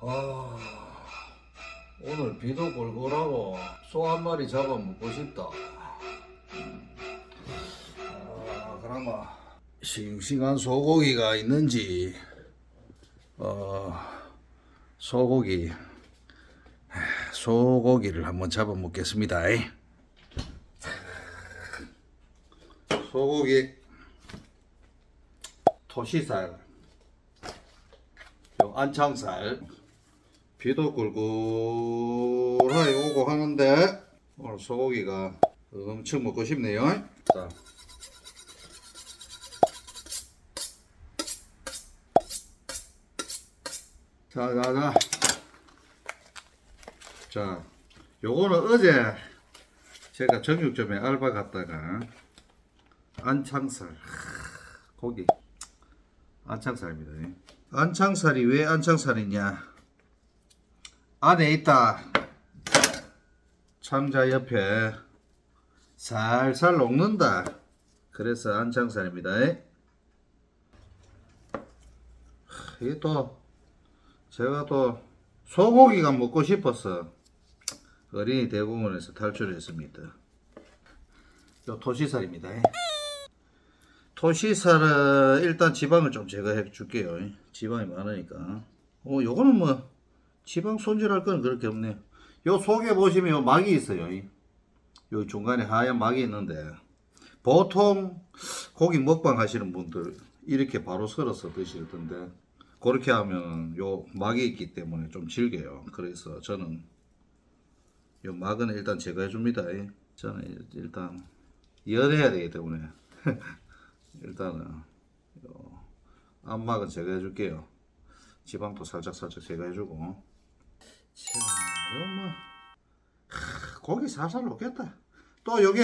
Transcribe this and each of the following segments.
아, 오늘 비도 골골하고 소 한 마리 잡아 먹고 싶다. 아, 그나마 싱싱한 소고기가 있는지, 어, 소고기, 소고기를 한번 잡아 먹겠습니다. 소고기, 토시살, 요 안창살, 비도 꿀꿀하게 오고 하는데 오늘 소고기가 엄청 먹고 싶네요. 자. 자, 자, 자. 자, 요거는 어제 제가 정육점에 알바 갔다가 안창살 하, 고기 안창살입니다. 안창살이 왜 안창살이냐? 안에 있다. 참자 옆에 살살 녹는다. 그래서 안창살입니다. 이게 또 제가 또 소고기가 먹고 싶어서 어린이 대공원에서 탈출했습니다. 요 토시살입니다. 토시살은 일단 지방을 좀 제거해 줄게요. 지방이 많으니까. 어, 요거는 뭐 지방 손질할 건 그렇게 없네요. 요 속에 보시면 요 막이 있어요. 요 중간에 하얀 막이 있는데 보통 고기 먹방 하시는 분들 이렇게 바로 썰어서 드시던데 그렇게 하면 요 막이 있기 때문에 좀 질겨요. 그래서 저는 요 막은 일단 제거해 줍니다. 저는 일단 열해야 되기 때문에 일단은 요 앞막은 제거해 줄게요. 지방도 살짝 살짝 제거해 주고. 자 이거 뭐 하, 고기 살살 녹겠다. 또 요게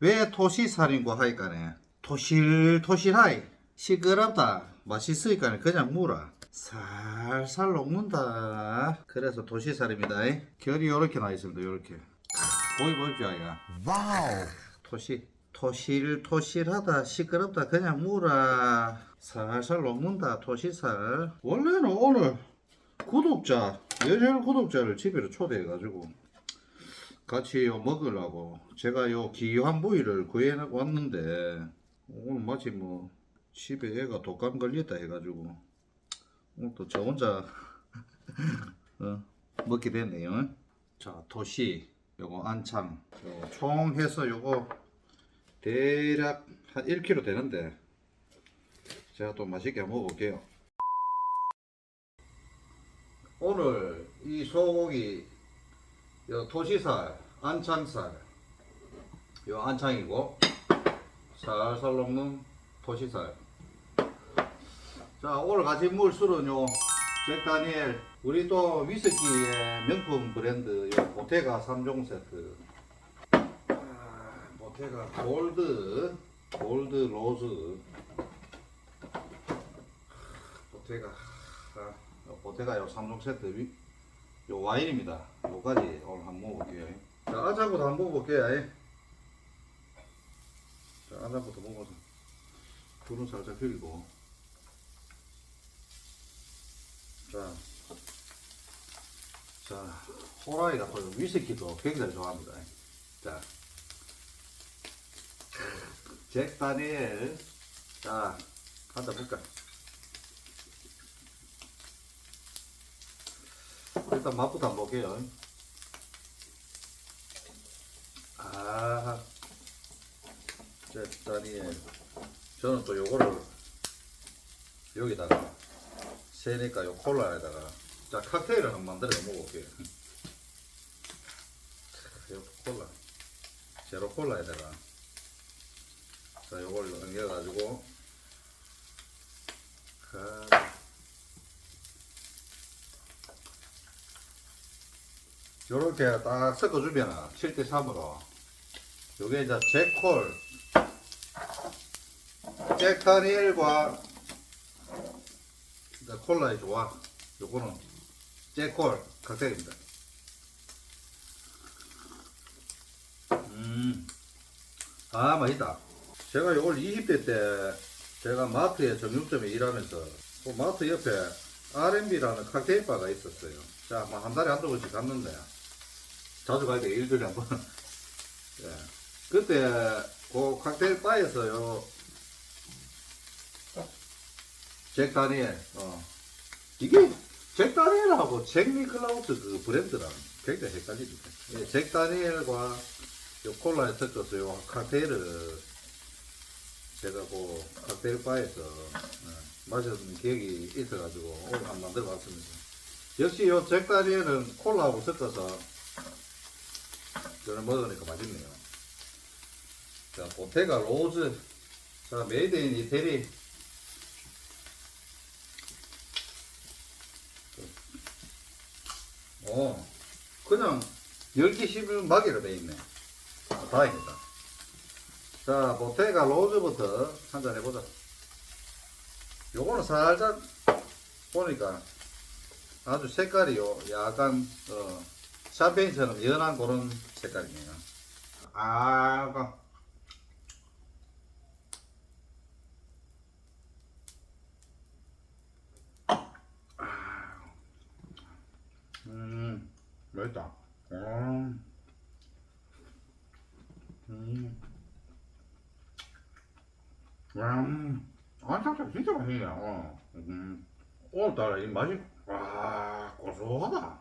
왜 토시살인고 하니까네. 토실토실하이. 시끄럽다. 맛있으니까 그냥 물어. 살살 녹는다. 그래서 토시살입니다. 결이 요렇게 나 있습니다. 요렇게. 고기 보십시오 아이가. 와우. 토시 토실 토실하다 시끄럽다 그냥 물어 살살 녹는다 토시살. 원래는 오늘 구독자 열혈 구독자를 집에로 초대해 가지고 같이 요 먹으려고 제가 요 귀한 부위를 구해 왔는데 오늘 마치 뭐 집에 애가 독감 걸렸다 해가지고 오늘 또 저 혼자 어, 먹게 됐네요. 자 토시 요거 안창 요거 총 해서 요거 대략 한 1kg 되는데 제가 또 맛있게 먹어볼게요. 오늘 이 소고기 요 토시살, 안창살 요 안창이고 살살 녹는 토시살 자 오늘 같이 먹을 술은 요 잭다니엘 우리 또 위스키의 명품 브랜드 요 보테가 3종 세트 아, 보테가 골드 골드 로즈. 보테가 아, 요 보테가 요 3종 세트 위, 요 와인입니다. 요까지 오늘 한번 먹어볼게요. 자 아장부터 한번 먹어볼게요. 자 아장부터 먹어서 불은 살짝 흘리고. 자, 자 호라이가 또 위스키도 굉장히 좋아합니다. 자 잭 다니엘. 자 한잔 볼까? 일단 맛부터 한번 볼게요. 아 잭 다니엘. 저는 또 요거를 여기다가 세니까 요 콜라에다가 자 칵테일을 한번 만들어 먹어볼게요. 요 콜라. 제로 콜라에다가 자, 요걸 옮겨가지고, 가- 요렇게 딱 섞어주면 7대 3으로. 요게 이제 잭다니엘과 이제 콜라의 조합. 요거는 잭콜 칵테일입니다. 음아 맛있다 제가 요걸 20대 때 제가 마트에 정육점에 일하면서 그 마트 옆에 R&B라는 칵테일 바가 있었어요. 자, 뭐 한 달에 한두 번씩 갔는데 자주 가야 돼 일주일에 한 번. 예. 그때 그 칵테일 바에서요. 잭 다니엘. 어. 이게 잭 다니엘하고 잭 니클라우스 그 브랜드랑 굉장히 헷갈립니다. 예, 잭 다니엘과 요 콜라에 섞어서 요 칵테일을 제가 그 칵테일 바에서 예, 마셨는 기억이 있어가지고 오늘 한번 만들어 봤습니다. 역시 요 잭 다니엘은 콜라하고 섞어서 저는 먹으니까 맛있네요. 자, 보테가 로즈. 자, 메이드 인 이태리. 어, 그냥 열기 씹으면 막이로 돼 있네. 아, 다행이다. 자, 보테가 로즈부터 한 잔 해보자. 요거는 살짝 보니까 아주 색깔이요. 약간, 어, 샴페인처럼 연한 그런 색깔이네요. 아, 그. 음, 맛있다. 음, 음, 음, 아, 진짜, 진짜 맛있네. 어, 음, 오늘따라 이 맛이, 와, 고소하다.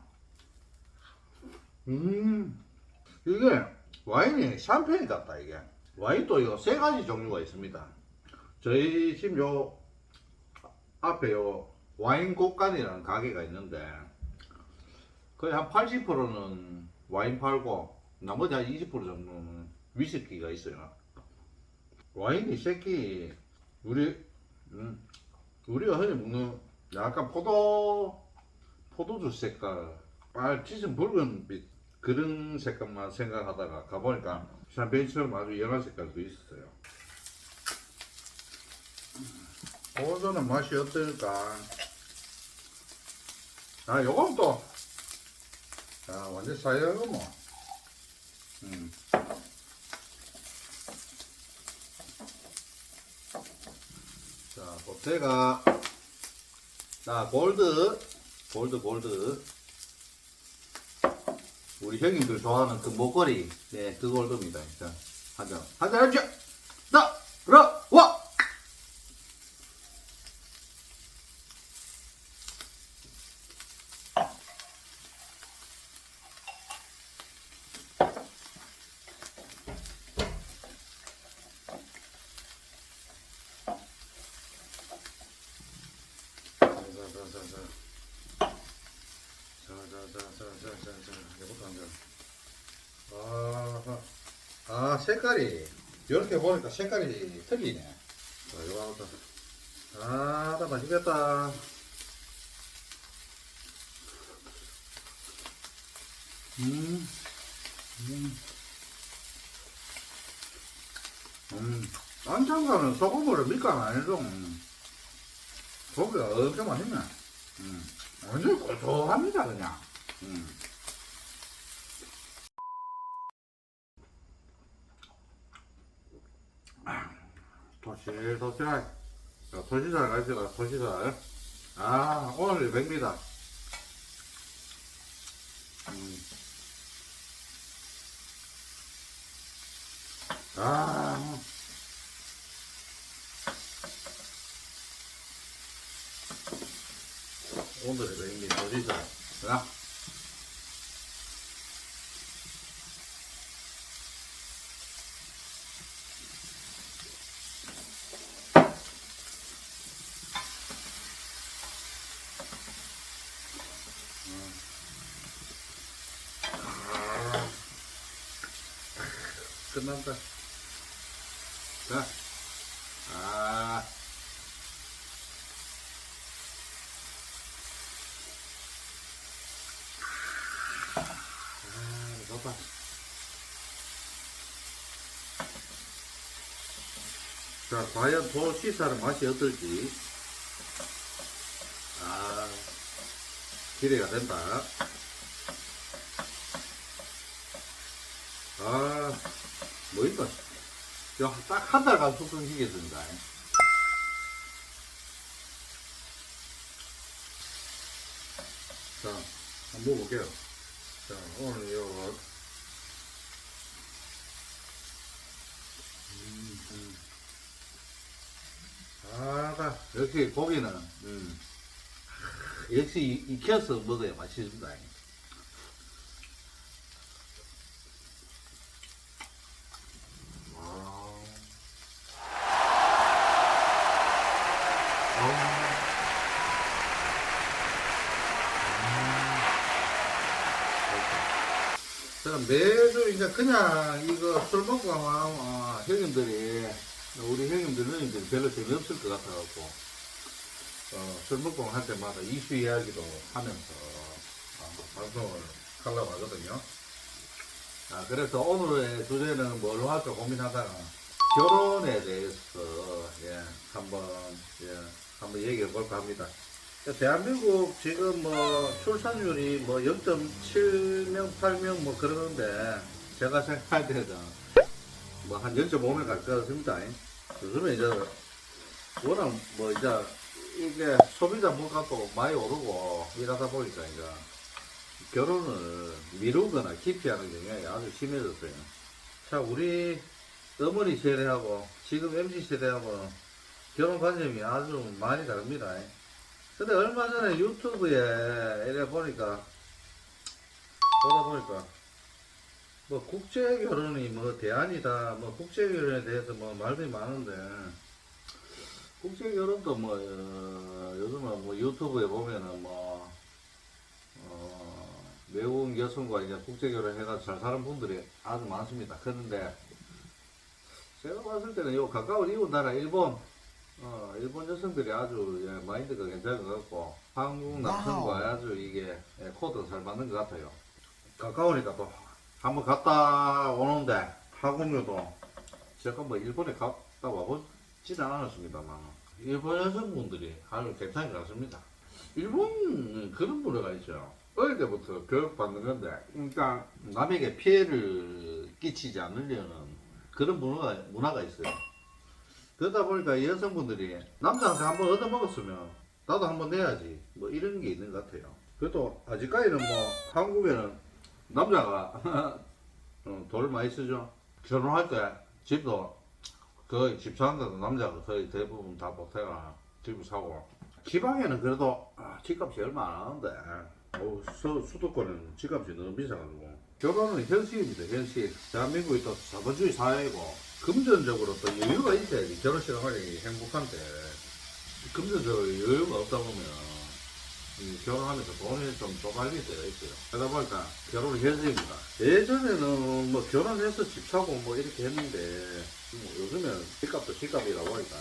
음, 이게 와인이 샴페인 같다, 이게. 와인도 이거 세 가지 종류가 있습니다. 저희 집 요 앞에 요 와인 곡간이라는 가게가 있는데, 거의 한 80%는 와인 팔고, 나머지 한 20% 정도는 위스키가 있어요. 와인이 새끼, 우리, 음, 우리가 흔히 먹는 약간 포도, 포도주 색깔, 빨, 짙은 붉은빛, 그런 색깔만 생각하다가 가보니까 샴페인처럼 아주 연한 색깔도 있었어요. 포도는 맛이 어떨까? 아, 요건 또, 아, 완전 사이다고 뭐. 음. 자, 보태가, 자, 골드, 골드, 골드. 우리 형님들 좋아하는 그 목걸이, 네, 그 골드입니다. 자, 한 잔, 한 잔, 한 잔! 나, 색깔이 이렇게 보니까 색깔이 틀리네. 자 이거 더. 아, 나 맛있겠다. 음, 음, 음. 안창가는 소금으로 밑간 아니죠? 음. 고기가 엄청 맛있네. 음. 완전 고소합니다, 그냥. 음. 도실, 도실. 자, 도시살 가시다, 도시살. 아, 오늘 맥미다. 음. 아, 오늘의 맥미 도시살. 자. 끝난다. 자, 아, 아, 좋다. 자, 과연 도 시사의 맛이 어떨지. 아, 기대가 된다. 아, 보인다. 딱 하다가 숙성시게 된다. 자, 한번 먹어볼게요. 자, 오늘 이거. 뭐. 음, 음. 아, 역시 고기는, 음. 역시 익혀서 먹어야 맛있습니다. 저는 매주 이제 그냥 이거 술 먹고 하면 어, 형님들이 우리 형님들 누님들이 별로 재미없을 것 같아갖고 어, 술 먹고 할 때마다 이슈 이야기도 하면서 어, 방송을 하려고 하거든요. 아, 그래서 오늘의 주제는 뭘로 할까 고민하다가 결혼에 대해서 예, 한번 예, 한번 얘기해 볼까 합니다. 대한민국 지금 뭐 출산율이 뭐 0.7명, 8명 뭐 그러는데 제가 생각할 때는 뭐한 0.5명 갈것 같습니다. 요즘에 이제 워낙 뭐 이제 이게 소비자 물가도 많이 오르고 이러다 보니까 이제 결혼을 미루거나 기피하는 경향이 아주 심해졌어요. 자, 우리 어머니 세대하고 지금 MZ 세대하고 결혼 관념이 아주 많이 다릅니다. 근데 얼마 전에 유튜브에 이래 보니까 보다 보니까 뭐 국제 결혼이 뭐 대안이다 뭐 국제 결혼에 대해서 뭐 말들이 많은데 국제 결혼도 뭐 어, 요즘은 뭐 유튜브에 보면은 뭐 어, 외국 여성과 이제 국제 결혼 해가 잘 사는 분들이 아주 많습니다. 그런데 제가 봤을 때는 요 가까운 이웃 나라 일본 어, 일본 여성들이 아주 예, 마인드가 괜찮은 것 같고 한국 남성과 아주 이게 예, 코드가 잘 맞는 것 같아요. 가까우니까 또 한번 갔다 오는데 한국료도 제가 뭐 일본에 갔다 와보지는 않았습니다만 일본 여성분들이 아주 괜찮은 것 같습니다. 일본은 그런 문화가 있죠. 어릴 때부터 교육받는 건데 그러니까 남에게 피해를 끼치지 않으려는 그런 문화가, 문화가 있어요. 그러다 보니까 여성분들이 남자한테 한번 얻어먹었으면 나도 한번 내야지 뭐 이런 게 있는 것 같아요. 그래도 아직까지는 뭐 한국에는 남자가 어, 돈을 많이 쓰죠. 결혼할 때 집도 거의 집 사는데도 남자가 거의 대부분 다 보태가 집을 사고 지방에는 그래도 아, 집값이 얼마 안 하는데 수, 수도권에는 집값이 너무 비싸가지고 결혼은 현실입니다 현실 대한민국이 또 자본주의 사회이고 금전적으로 또 여유가 있어야지 결혼식을 하기 행복한데 금전적으로 여유가 없다 보면 이 결혼하면서 돈이 좀 쪼갈릴 때가 있어요. 그러다 보니까 결혼을 현실입니다. 예전에는 뭐 결혼해서 집 사고 뭐 이렇게 했는데 뭐 요즘엔 집값도 집값이라 보니까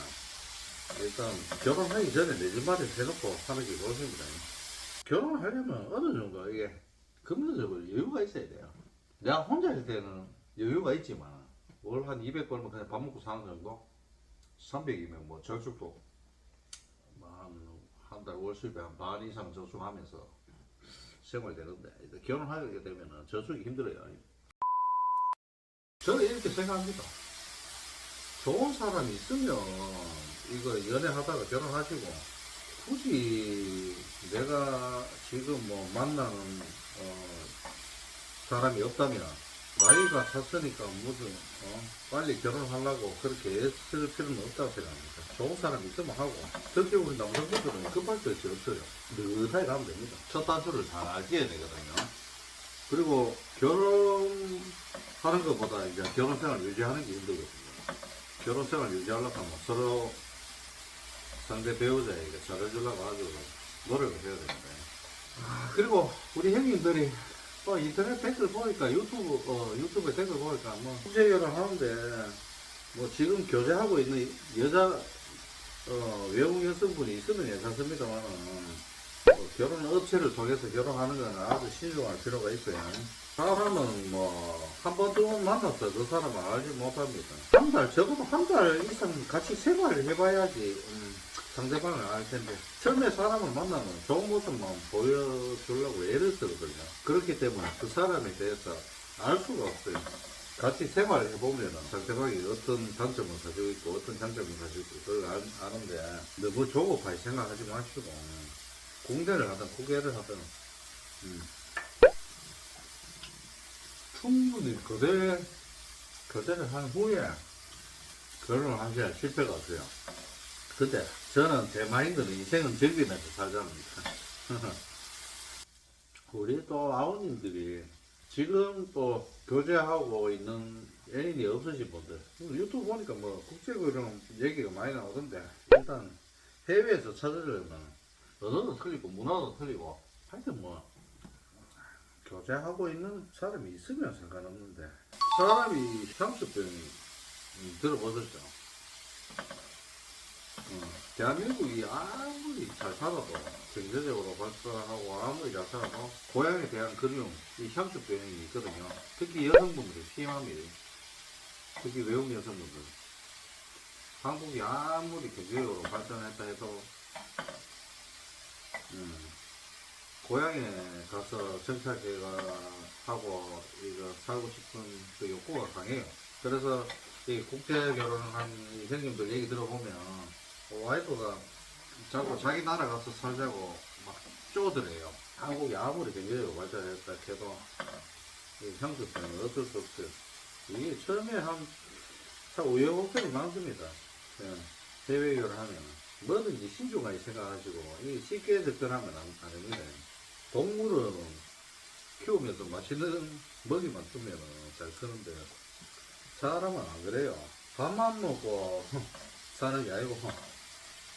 일단 결혼하기 전에 내 집 마련 해놓고 하는 게 좋습니다. 결혼을 하려면 어느 정도 이게 금전적으로 여유가 있어야 돼요. 내가 혼자 일 때는 여유가 있지만 월 한 200 벌면 그냥 밥 먹고 사는 정도? 300이면 뭐 저축도 한달 월 수입에 한 반 이상 저축하면서 생활되는데 결혼하게 되면 저축이 힘들어요. 저는 이렇게 생각합니다. 좋은 사람이 있으면 이거 연애하다가 결혼하시고 굳이 내가 지금 뭐 만나는 어, 사람이 없다면 나이가 찼으니까 무슨 어, 빨리 결혼하려고 그렇게 애쓸 필요는 없다고 생각합니다. 좋은 사람 있으면 하고 특히 우리 남성분들은 급할 것이 없어요. 느긋하게 가면 됩니다. 첫 단추를 잘 끼야 되거든요. 그리고 결혼하는 것보다 이제 결혼 생활 유지하는 게 힘들거든요. 결혼 생활 유지하려고 하면 서로 상대 배우자에게 잘해주려고 아주 노력을 해야 됩니다. 아, 그리고 우리 형님들이 또 인터넷 댓글 보니까 유튜브 어, 유튜브에 댓글 보니까 뭐 국제 결혼 하는데 뭐 지금 교제하고 있는 여자 어, 외국 여성분이 있으면 괜찮습니다만은 뭐 결혼 업체를 통해서 결혼하는 건 아주 신중할 필요가 있어요. 사람은 뭐 한 번 두 번 만났어 그 사람을 알지 못합니다. 한 달 적어도 한 달 이상 같이 생활을 해봐야지 음, 상대방을 알 텐데 처음에 사람을 만나면 좋은 모습만 보여주려고 애를 쓰거든요. 그렇기 때문에 그 사람에 대해서 알 수가 없어요. 같이 생활을 해보면 상대방이 어떤 장점을 가지고 있고 어떤 장점을 가지고 있고 그걸 알, 아는데 너무 조급하게 생각하지 마시고 공대를 하든 고개를 하든 음, 충분히 교대, 교대를 한 후에 결혼을 하셔야 실패가 없어요. 근데 저는 제 마인드는 인생은 즐기면서 살자입니다. 우리 또 아버님들이 지금 또 교제하고 있는 애인이 없으신 분들 유튜브 보니까 뭐 국제고 이런 얘기가 많이 나오던데 일단 해외에서 찾으려면 언어도 틀리고 문화도 틀리고 하여튼 뭐 교제하고 있는 사람이 있으면 상관없는데 사람이 향수병이 음, 들어보셨죠? 어, 대한민국이 아무리 잘 살아도 경제적으로 발전하고 아무리 잘 살아도 고향에 대한 그리움, 이 향수 병이 있거든요. 특히 여성분들이 심합니다. 특히 외국 여성분들. 한국이 아무리 경제적으로 발전했다 해도 음, 고향에 가서 정착해가 하고 이거 살고 싶은 그 욕구가 강해요. 그래서 이 국제 결혼한 이 형님들 얘기 들어보면 와이프가 자꾸 자기 나라 가서 살자고 막 쪼들해요. 한국이 아무리 경제적으로 발전했다 해도 이 향수병은 어쩔 수 없어요. 이게 처음에 한 참 우여곡절이 많습니다. 예, 해외 결혼하면 뭐든지 신중하게 생각하시고 이게 쉽게 접근하면 안, 안 됩니다. 동물은 키우면서 맛있는 먹이만 주면 잘 크는데 사람은 안 그래요. 밥만 먹고 사는 게 아니고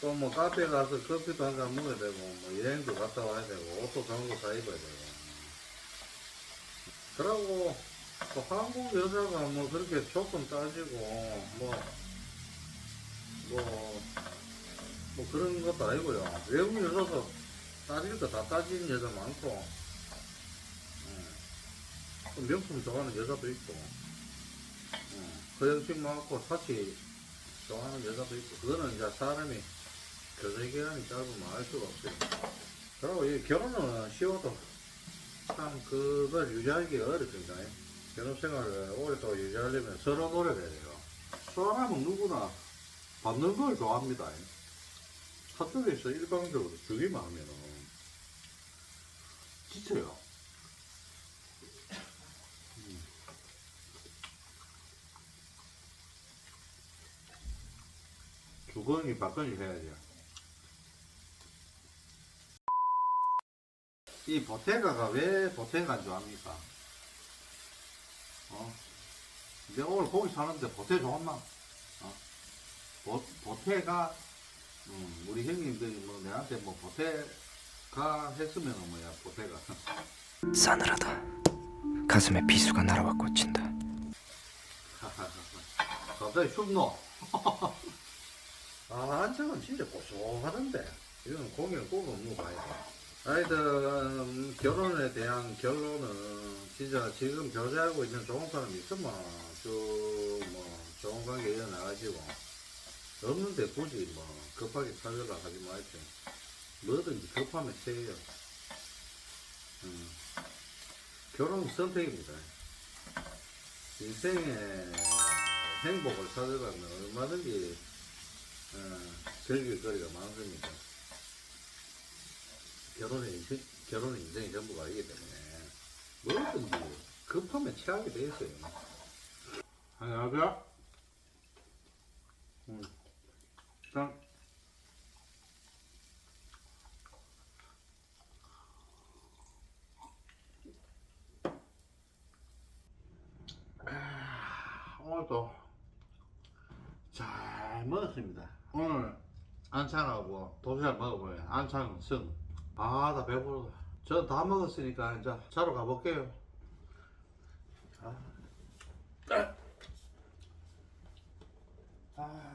또 뭐 카페 가서 커피도 한 잔 먹어야 되고 뭐 여행도 갔다 와야 되고 옷도 거사 입어야 되고 그러고 또 한국 여자가 뭐 그렇게 조건 따지고 뭐 뭐, 뭐 그런 것도 아니고요. 외국 여자도 거다 따지는 여자 많고, 음. 또 명품 좋아하는 여자도 있고, 음. 허영심 많고 사치 좋아하는 여자도 있고, 그거는 이제 사람이 교제 기간이 짧으면 알 수가 없어요. 그리고 이 결혼은 쉬워도 참 그걸 유지하기가 어렵습니다. 결혼 생활을 오랫동안 유지하려면 서로 노력해야 돼요. 사람은 누구나 받는 걸 좋아합니다. 한쪽에서 일방적으로 주기만 하면은 지쳐요. 음. 주거니 받거니 해야죠. 이 보테가가 왜 보테가인 줄 압니까? 어? 내가 오늘 고기 사는데 보테 좋았나? 어? 보, 보태가 음, 우리 형님들이 뭐 내한테 뭐 보태가 했으면 뭐야 보태가 싸늘하다. 가슴에 비수가 날아와 꽂힌다. 갑자기 춥노 아 안창은 진짜 고소하던데 이건 고기는 꼭 먹어봐야 돼 하여튼 결혼에 대한 결론은 진짜 지금 교제하고 있는 좋은 사람이 있으면 쭉뭐 좋은 관계 이어나가시고 없는데 굳이 뭐 급하게 살려라 하지 마십시오. 뭐든지 급하면 세요. 음. 결혼은 선택입니다. 인생의 행복을 찾으려면 얼마든지 어, 즐길 거리가 많습니다. 결혼은 인생, 결혼은 인생의 전부가 아니기 때문에 뭐든지 급하면 체하게 돼 있어요. 안녕하세요. 음. 짠. 아, 오늘도 잘 먹었습니다. 오늘 안창하고 도시락 먹어보면 안창 승. 아, 나 배부르다. 저 다 먹었으니까 이제 자러 가볼게요. 아, 아, 나.